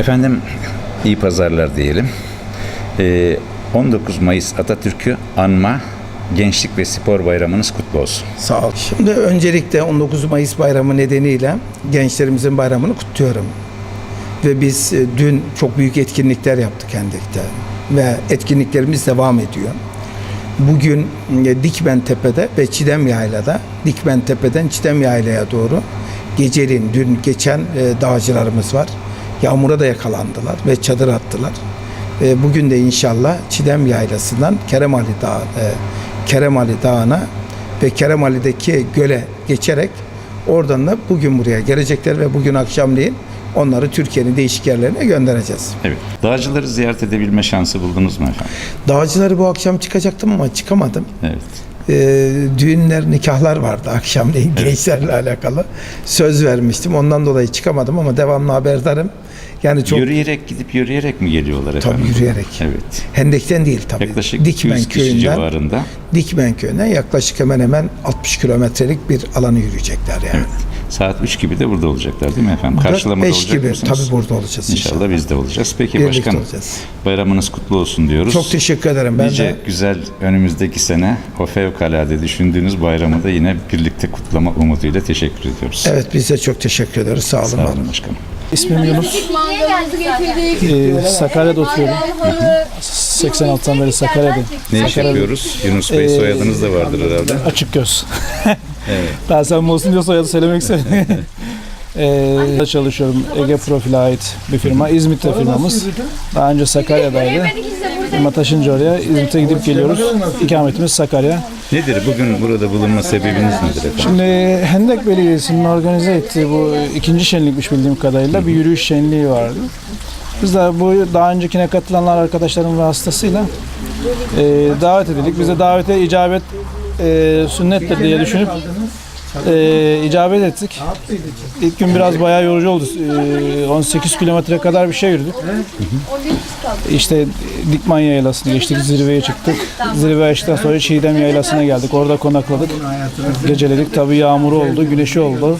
Efendim iyi pazarlar diyelim. Ee, 19 Mayıs Atatürk'ü anma Gençlik ve Spor Bayramınız kutlu olsun. Sağ ol. Şimdi öncelikle 19 Mayıs bayramı nedeniyle gençlerimizin bayramını kutluyorum. Ve biz e, dün çok büyük etkinlikler yaptık Hendek'te ve etkinliklerimiz devam ediyor. Bugün e, Dikmen Tepe'de ve Çidem Yayla'da, Dikmen Tepe'den Çidem Yayla'ya doğru geceliğin dün geçen e, dağcılarımız var. Yağmura da yakalandılar ve çadır attılar. E, bugün de inşallah Çidem Yaylası'ndan Keremali Dağı, e, Keremali Dağı'na ve Keremali'deki göle geçerek oradan da bugün buraya gelecekler ve bugün akşamleyin onları Türkiye'nin değişik yerlerine göndereceğiz. Evet. Dağcıları ziyaret edebilme şansı buldunuz mu efendim? Dağcıları bu akşam çıkacaktım ama çıkamadım. Evet. Ee, düğünler, nikahlar vardı akşamleyin gençlerle alakalı. Söz vermiştim. Ondan dolayı çıkamadım ama devamlı haberdarım. Yani çok Yürüyerek gidip yürüyerek mi geliyorlar efendim? tabii yürüyerek. Evet. Hendekten değil tabii. Yaklaşık Dikmen 200 kişi köyünden civarında. Dikmen köyünden yaklaşık hemen hemen 60 kilometrelik bir alanı yürüyecekler yani. Evet. Saat 3 gibi de burada olacaklar değil mi efendim? Karşılamada 5 olacak gibi mısınız? tabii burada olacağız inşallah. İnşallah biz de olacağız. Peki Birlikte başkanım olacağız. bayramınız kutlu olsun diyoruz. Çok teşekkür ederim. Ben Nice de güzel önümüzdeki sene o fevkalade düşündüğünüz bayramı da yine birlikte kutlama umuduyla teşekkür ediyoruz. evet biz de çok teşekkür ederiz. Sağ olun. Sağ olun başkanım. İsmim Yunus. Ee, Sakarya'da oturuyorum. 86'dan beri Sakarya'dayım. Ne iş yapıyoruz? Yunus Bey Ee, soyadınız da vardır herhalde. Açık göz. Evet. Daha sen olsun diye soyadı söylemek istedim. ee, çalışıyorum. Ege Profil'e ait bir firma. İzmit'te firmamız. Daha önce Sakarya'daydı. Firma taşınca oraya İzmit'e gidip geliyoruz. İkametimiz Sakarya. Nedir bugün burada bulunma sebebiniz nedir efendim? Şimdi Hendek Belediyesi'nin organize ettiği bu ikinci şenlikmiş bildiğim kadarıyla bir yürüyüş şenliği vardı. Biz de bu daha öncekine katılanlar arkadaşlarım vasıtasıyla e, davet edildik. Biz de davete icabet e, sünnettir diye düşünüp e, icabet ettik. İlk gün biraz bayağı yorucu oldu. E, 18 kilometre kadar bir şey yürüdük. İşte Dikman Yaylası'nı geçtik, zirveye çıktık. Zirve açtıktan sonra Çiğdem Yaylası'na geldik. Orada konakladık. Geceledik. Tabii yağmuru oldu, güneşi oldu.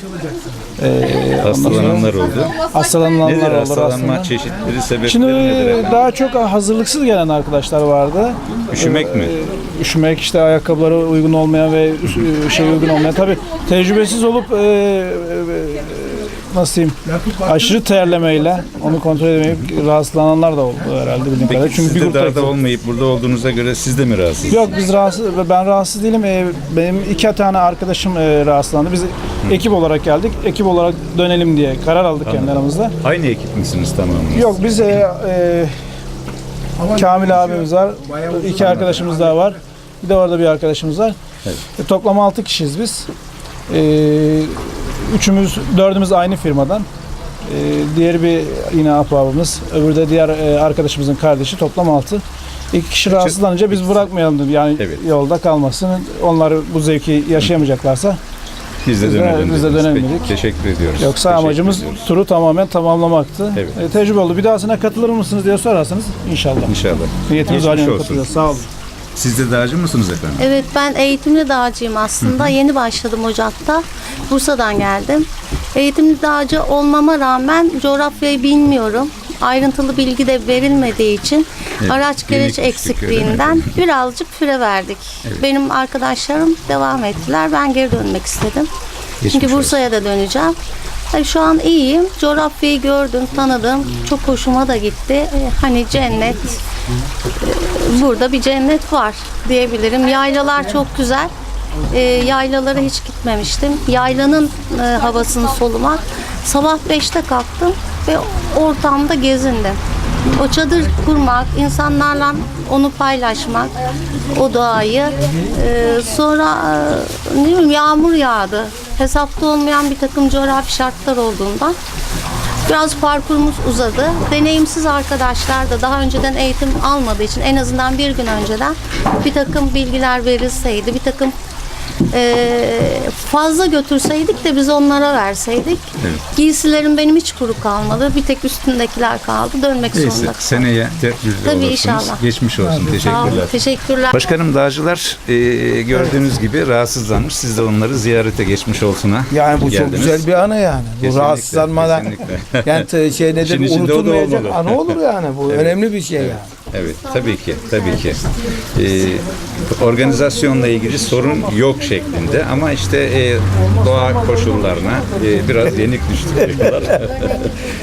Ee, Hastalananlar oldu. hastalananlar Nedir oldu hastalanma aslında. çeşitleri sebepleri Şimdi nedir efendim? daha çok hazırlıksız gelen arkadaşlar vardı. Üşümek mi? Üşümek işte ayakkabılara uygun olmayan ve e, şey uygun olmayan. Tabii tecrübesiz olup e, e, nasıl diyeyim aşırı terlemeyle onu kontrol edemeyip rahatsızlananlar da oldu herhalde bildiğim kadarıyla. Çünkü siz bir de grupta darda olmayıp burada olduğunuza göre siz de mi rahatsınız? Yok biz rahatsız, ben rahatsız değilim. Ee, benim iki tane arkadaşım e, rahatsızlandı. Biz ekip olarak geldik. Ekip olarak dönelim diye karar aldık kendi aramızda. Aynı ekip misiniz tamamınız? Yok biz e, e, Kamil abimiz var. iki arkadaşımız daha var. Bir de orada bir arkadaşımız var. E, toplam altı kişiyiz biz. E, üçümüz, dördümüz aynı firmadan. E, diğeri bir yine ahbabımız. Öbürü de diğer e, arkadaşımızın kardeşi. Toplam altı. İki kişi rahatsızlanınca biz bırakmayalım dedim. Yani Evet. yolda kalmasın. Onlar bu zevki yaşayamayacaklar Biz de Biz de- dönelim biz de dediniz. dönelim Peki, dedik. Teşekkür ediyoruz. Yoksa Teşekkür amacımız ediyoruz. turu tamamen tamamlamaktı. Evet. E, tecrübe oldu. Bir dahasına katılır mısınız diye sorarsanız inşallah. İnşallah. Niyetimiz Geçmiş var yani olsun. katılacağız. Sağ olun. Siz de dağcı mısınız efendim? Evet ben eğitimli dağcıyım aslında. Yeni başladım Ocak'ta. Bursa'dan geldim. Eğitimli dağcı olmama rağmen coğrafyayı bilmiyorum. Ayrıntılı bilgi de verilmediği için araç gereç öyle mi? eksikliğinden birazcık süre verdik. Benim arkadaşlarım devam ettiler. Ben geri dönmek istedim. Geçmiş Çünkü olsun. Bursa'ya da döneceğim. Tabii şu an iyiyim. Coğrafyayı gördüm, tanıdım. Çok hoşuma da gitti. Ee, Hani cennet, burada bir cennet var diyebilirim. Yaylalar çok güzel. Ee, yaylalara hiç gitmemiştim. Yaylanın e, havasını solumak. Sabah 5'te kalktım ve ortamda gezindim. O çadır kurmak, insanlarla onu paylaşmak, o doğayı. Ee, sonra e, ne bileyim yağmur yağdı. Hesapta olmayan bir takım coğrafi şartlar olduğundan Biraz parkurumuz uzadı. Deneyimsiz arkadaşlar da daha önceden eğitim almadığı için en azından bir gün önceden bir takım bilgiler verilseydi, bir takım Ee, fazla götürseydik de biz onlara verseydik. Giysilerim benim hiç kuru kalmadı. Bir tek üstündekiler kaldı. Dönmek Neyse zorunda. seneye tedbirli Tabii, olursunuz. inşallah. Geçmiş olsun. Sağ olun, Teşekkürler. Teşekkürler. Başkanım dağcılar e, gördüğünüz gibi rahatsızlanmış. Siz de onları ziyarete geçmiş olsuna Yani bu çok geldiniz. güzel bir anı yani. Bu Kesinlikle, rahatsızlanmadan kesinlikle. yani şey İşin nedir içinde o da unutulmayacak olmalı. anı olur yani. Bu önemli bir şey yani. Evet, tabii ki, tabii ki. Ee, organizasyonla ilgili sorun yok şeklinde ama işte e, doğa koşullarına e, biraz yenik düştük.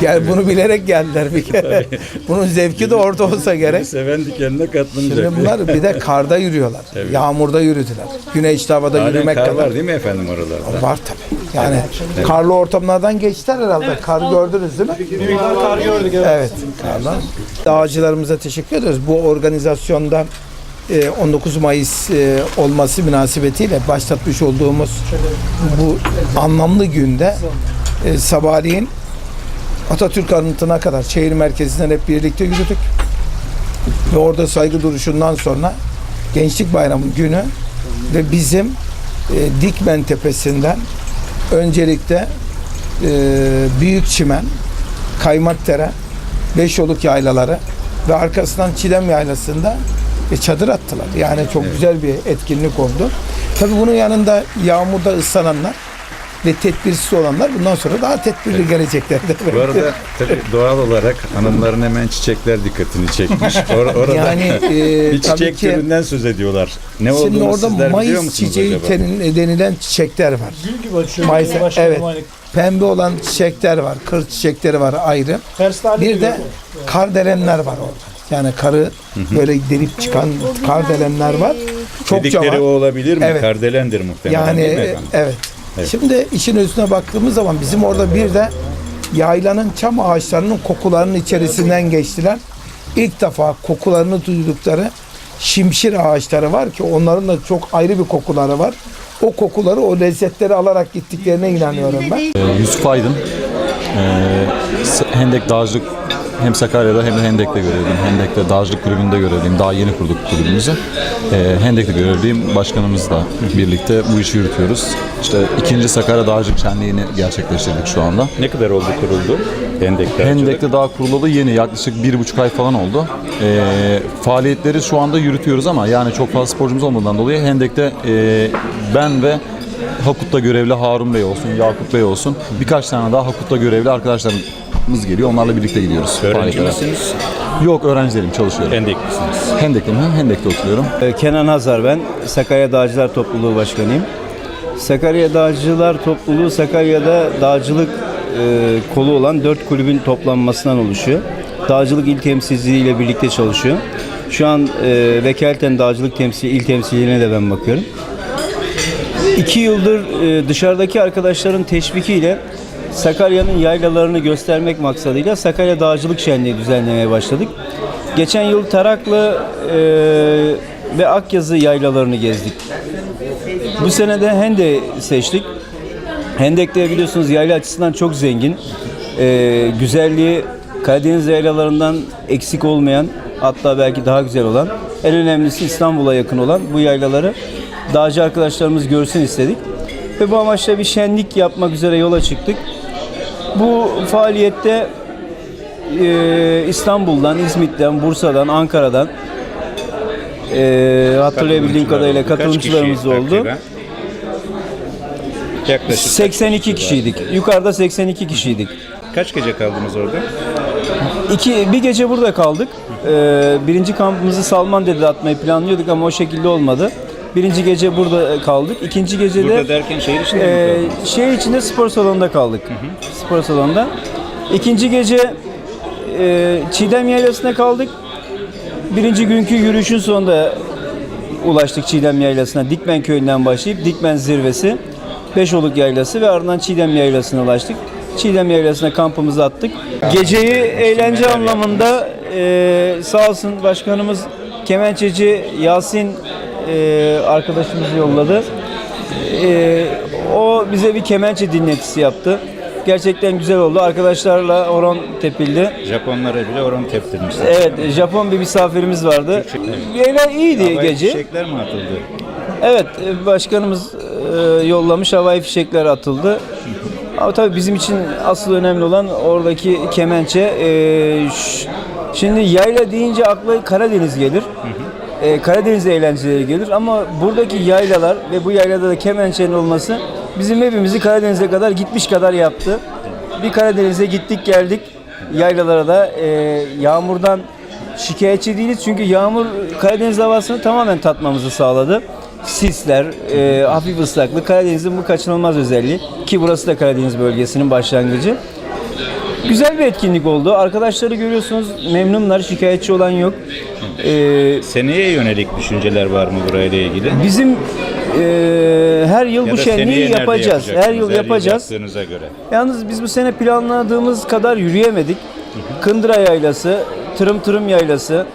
Yani bunu bilerek geldiler bir kere. Bunun zevki de orada olsa gerek. Seven dikenine katlanacak. Şimdi bunlar bir de karda yürüyorlar. Yağmurda yürüdüler. Güneşli havada Halen yürümek kar kadar. var değil mi efendim oralarda? Var tabii. Yani karlı ortamlardan geçtiler herhalde. Kar gördünüz değil mi? Kar gördük Evet. Karlar. Dağcılarımıza teşekkür ediyoruz. Bu organizasyonda e, 19 Mayıs e, olması münasebetiyle başlatmış olduğumuz bu anlamlı günde e, sabahleyin Atatürk anıtına kadar şehir merkezinden hep birlikte yürüdük. Ve orada saygı duruşundan sonra Gençlik Bayramı günü ve bizim e, Dikmen Tepesi'nden öncelikle e, Büyük Çimen, Kaymakdere, Beşoluk yaylaları ve arkasından Çilem yaylasında e, çadır attılar. Yani çok güzel bir etkinlik oldu. Tabii bunun yanında yağmurda ıslananlar ve tedbirsiz olanlar bundan sonra daha tedbirli gelecekler. Bu arada tabii doğal olarak hanımların hemen çiçekler dikkatini çekmiş. Or- orada yani e, bir çiçek ki türünden söz ediyorlar. Ne şimdi olduğunu orada sizler biliyor Mayıs musunuz çiçeği acaba? tenin- denilen çiçekler var. Gül gibi açıyor. Mayıs- evet. Pembe olan çiçekler var, kır çiçekleri var ayrı. Bir de kardelenler var orada. Yani karı böyle delip çıkan kardelenler var. Çokça Dedikleri var. o olabilir mi? Evet. Kardelendir muhtemelen Yani e, efendim? Evet. Şimdi işin üstüne baktığımız zaman bizim orada bir de yaylanın çam ağaçlarının kokularının içerisinden geçtiler. İlk defa kokularını duydukları şimşir ağaçları var ki onların da çok ayrı bir kokuları var. O kokuları, o lezzetleri alarak gittiklerine inanıyorum ben. Ee, Yusuf Aydın. Ee, Hendek Dağcılık hem Sakarya'da hem de Hendek'te görevliyim. Hendek'te Dağcılık Kulübü'nde görevliyim. Daha yeni kurduk kulübümüzü. Ee, Hendek'te görevliyim. Başkanımızla birlikte bu işi yürütüyoruz. İşte ikinci Sakarya Dağcılık Şenliği'ni gerçekleştirdik şu anda. Ne kadar oldu kuruldu? Hendek'te. Hendek'te daha kurulalı yeni yaklaşık bir buçuk ay falan oldu. Ee, faaliyetleri şu anda yürütüyoruz ama yani çok fazla sporcumuz olmadığından dolayı Hendek'te e, ben ve Hakut'ta görevli Harun Bey olsun, Yakup Bey olsun birkaç tane daha Hakut'ta görevli arkadaşlarımız geliyor. Onlarla birlikte gidiyoruz. Öğrenci misiniz? Yok öğrenci değilim, çalışıyorum. Hendeklisiniz. Hendek'te mi? Hendek'te oturuyorum. Ee, Kenan Hazar ben. Sakarya Dağcılar Topluluğu Başkanıyım. Sakarya Dağcılar Topluluğu Sakarya'da dağcılık e, kolu olan dört kulübün toplanmasından oluşuyor. Dağcılık il temsilciliği ile birlikte çalışıyor. Şu an e, vekaleten dağcılık temsil, il temsilciliğine de ben bakıyorum. İki yıldır e, dışarıdaki arkadaşların teşvikiyle Sakarya'nın yaylalarını göstermek maksadıyla Sakarya Dağcılık Şenliği düzenlemeye başladık. Geçen yıl Taraklı e, ve Akyazı yaylalarını gezdik. Bu sene de Hende seçtik. Hendek'te biliyorsunuz yayla açısından çok zengin. E, güzelliği Karadeniz yaylalarından eksik olmayan hatta belki daha güzel olan en önemlisi İstanbul'a yakın olan bu yaylaları dağcı arkadaşlarımız görsün istedik. Ve bu amaçla bir şenlik yapmak üzere yola çıktık. Bu faaliyette e, İstanbul'dan, İzmit'ten, Bursa'dan, Ankara'dan e, hatırlayabildiğim kadarıyla katılımcılarımız oldu. takriben? Yaklaşık 82 kişiydik. Yukarıda 82 kişiydik. kaç gece kaldınız orada? İki, bir gece burada kaldık. Ee, birinci kampımızı Salman dedi atmayı planlıyorduk ama o şekilde olmadı. Birinci gece burada kaldık. İkinci gece Burada de derken şehir içinde mi şehir içinde spor salonunda kaldık. Spor salonunda. İkinci gece e, Çiğdem Yaylası'na kaldık. Birinci günkü yürüyüşün sonunda ulaştık Çiğdem Yaylası'na. Dikmen Köyü'nden başlayıp Dikmen Zirvesi, Beşoluk Yaylası ve ardından Çiğdem Yaylası'na ulaştık. Çiğdem Yaylası'na kampımızı attık. Geceyi eğlence anlamında e, sağ olsun başkanımız kemençeci Yasin e, arkadaşımız yolladı. E, o bize bir kemençe dinletisi yaptı. Gerçekten güzel oldu. Arkadaşlarla horon tepildi. Japonlara bile oran teptirmişler. Evet, Japon bir misafirimiz vardı. Eğlen iyiydi Havai gece. Çiçekler mi atıldı? Evet, e, başkanımız e, yollamış, havai fişekler atıldı. Ama tabii bizim için asıl önemli olan oradaki kemençe. E, ş- şimdi yayla deyince akla Karadeniz gelir. E, Karadeniz eğlenceleri gelir ama buradaki yaylalar ve bu yaylada da kemençenin olması bizim hepimizi Karadeniz'e kadar gitmiş kadar yaptı. Bir Karadeniz'e gittik geldik yaylalara da e, yağmurdan şikayetçi değiliz çünkü yağmur Karadeniz havasını tamamen tatmamızı sağladı. Sisler, e, hafif ıslaklık Karadeniz'in bu kaçınılmaz özelliği ki burası da Karadeniz bölgesinin başlangıcı. Güzel bir etkinlik oldu. Arkadaşları görüyorsunuz memnunlar, şikayetçi olan yok. E, Seneye yönelik düşünceler var mı burayla ilgili? bizim e, her yıl Ya bu da seneye şenliği nerede yapacağız. Her yapacaksınız? yıl yapacağız. yaptığınıza göre. Yalnız biz bu sene planladığımız kadar yürüyemedik. Kındıra Yaylası, Tırım Tırım Yaylası,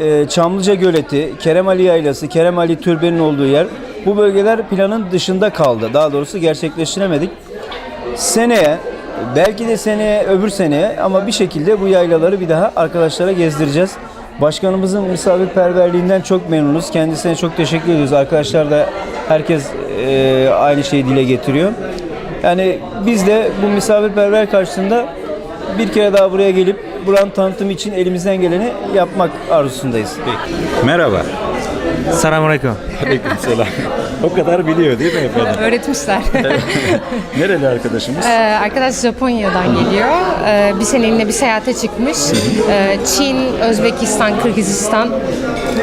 e, Çamlıca Göleti, Kerem Ali Yaylası, Kerem Ali Türbenin olduğu yer. Bu bölgeler planın dışında kaldı. Daha doğrusu gerçekleştiremedik. Seneye, belki de seneye, öbür seneye ama bir şekilde bu yaylaları bir daha arkadaşlara gezdireceğiz. Başkanımızın misafirperverliğinden çok memnunuz. Kendisine çok teşekkür ediyoruz. Arkadaşlar da herkes e, aynı şeyi dile getiriyor. Yani biz de bu misafirperver karşısında bir kere daha buraya gelip buranın tanıtımı için elimizden geleni yapmak arzusundayız. Merhaba. Selamünaleyküm. Aleykümselam. o kadar biliyor değil mi efendim? Öğretmişler. Nereli arkadaşımız? Ee, Arkadaş Japonya'dan geliyor. Ee, Bir seneliğine bir seyahate çıkmış. Ee, Çin, Özbekistan, Kırgızistan,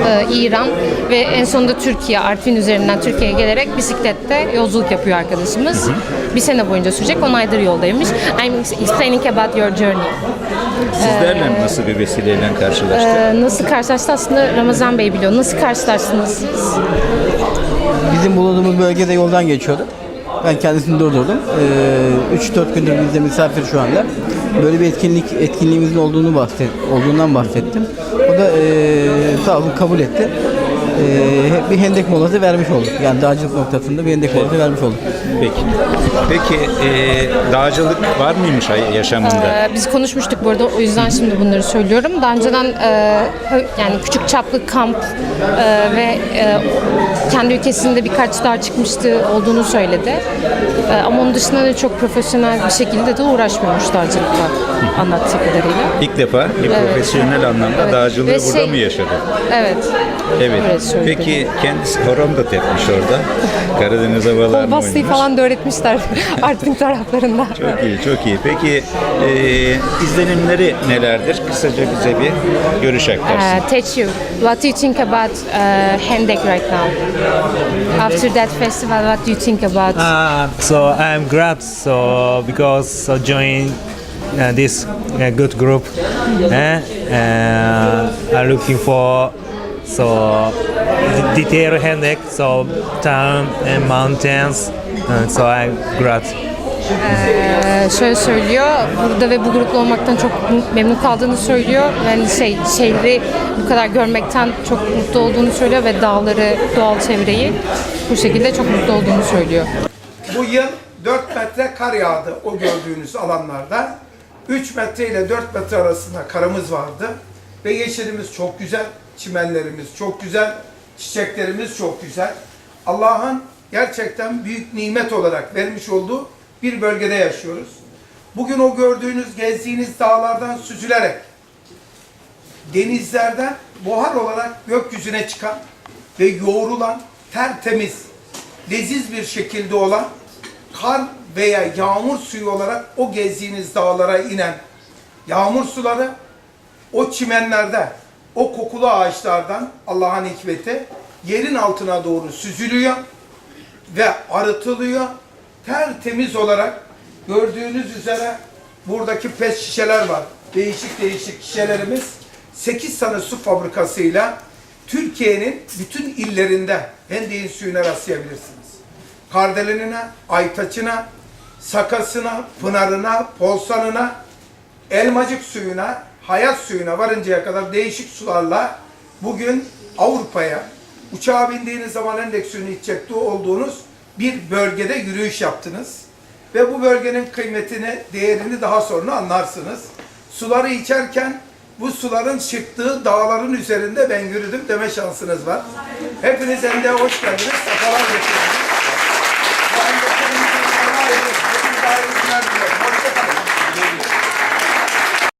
e, İran ve en sonunda Türkiye, Artvin üzerinden Türkiye'ye gelerek bisiklette yolculuk yapıyor arkadaşımız. Bir sene boyunca sürecek. 10 aydır yoldaymış. I'm explaining about your journey. Sizlerle nasıl bir vesileyle karşılaştık? Ee, Nasıl karşılaştı aslında Ramazan Bey biliyor. Nasıl karşılaştınız siz? Bizim bulunduğumuz bölgede yoldan geçiyordu. Ben kendisini durdurdum. Ee, 3-4 gündür bizde misafir şu anda. Böyle bir etkinlik etkinliğimizin olduğunu bahset, olduğundan bahsettim. O da ee, sağ olsun kabul etti. Ee, bir hendek molası vermiş olduk. Yani dağcılık noktasında bir hendek molası vermiş olduk. Peki. Peki e, dağcılık var mıymış hay- yaşamında? Ee, Biz konuşmuştuk burada o yüzden şimdi bunları söylüyorum. Daha önceden e, yani küçük çaplı kamp e, ve e, kendi ülkesinde birkaç dağ çıkmıştı olduğunu söyledi. E, ama onun dışında da çok profesyonel bir şekilde de uğraşmıyormuş dağcılıkla anlattığı kadarıyla. İlk defa bir profesyonel anlamda Evet. dağcılığı Ve burada şey- mı yaşadı? Evet. Evet. Öyle söyledi. Peki kendisi horon da tepmiş orada. Karadeniz havalarını Kol bastığı oynamış. falan da öğretmişler Artvin taraflarında. Çok iyi, çok iyi. Peki e, izlenimleri nelerdir? Kısaca bize bir görüş aktarsın. Uh, teach you. What do you think about uh, Hendek right now? After that festival, what do you think about? Uh, so I'm glad so because so join uh, this uh, good group and uh, I'm looking for so detail hendek so town and mountains and so I'm glad. Ee, şöyle söylüyor, burada ve bu grupla olmaktan çok memnun kaldığını söylüyor. Yani şey, şehri bu kadar görmekten çok mutlu olduğunu söylüyor ve dağları, doğal çevreyi bu şekilde çok mutlu olduğunu söylüyor. Bu yıl 4 metre kar yağdı o gördüğünüz alanlarda. 3 metre ile 4 metre arasında karımız vardı. Ve yeşilimiz çok güzel, çimenlerimiz çok güzel, çiçeklerimiz çok güzel. Allah'ın gerçekten büyük nimet olarak vermiş olduğu bir bölgede yaşıyoruz. Bugün o gördüğünüz, gezdiğiniz dağlardan süzülerek denizlerden buhar olarak gökyüzüne çıkan ve yoğrulan tertemiz, leziz bir şekilde olan kar veya yağmur suyu olarak o gezdiğiniz dağlara inen yağmur suları o çimenlerde, o kokulu ağaçlardan Allah'ın hikmeti yerin altına doğru süzülüyor ve arıtılıyor. Tertemiz olarak gördüğünüz üzere buradaki pet şişeler var. Değişik değişik şişelerimiz 8 tane su fabrikasıyla Türkiye'nin bütün illerinde Hendek'in suyuna rastlayabilirsiniz. Kardelenine, Aytaç'ına, Sakas'ına, Pınar'ına, Polsan'ına, Elmacık suyuna, hayat suyuna varıncaya kadar değişik sularla bugün Avrupa'ya uçağa bindiğiniz zaman endek suyunu içecekte olduğunuz bir bölgede yürüyüş yaptınız. Ve bu bölgenin kıymetini, değerini daha sonra anlarsınız. Suları içerken bu suların çıktığı dağların üzerinde ben yürüdüm deme şansınız var. Hepiniz Endek'e hoş geldiniz, sefalar getirdiniz.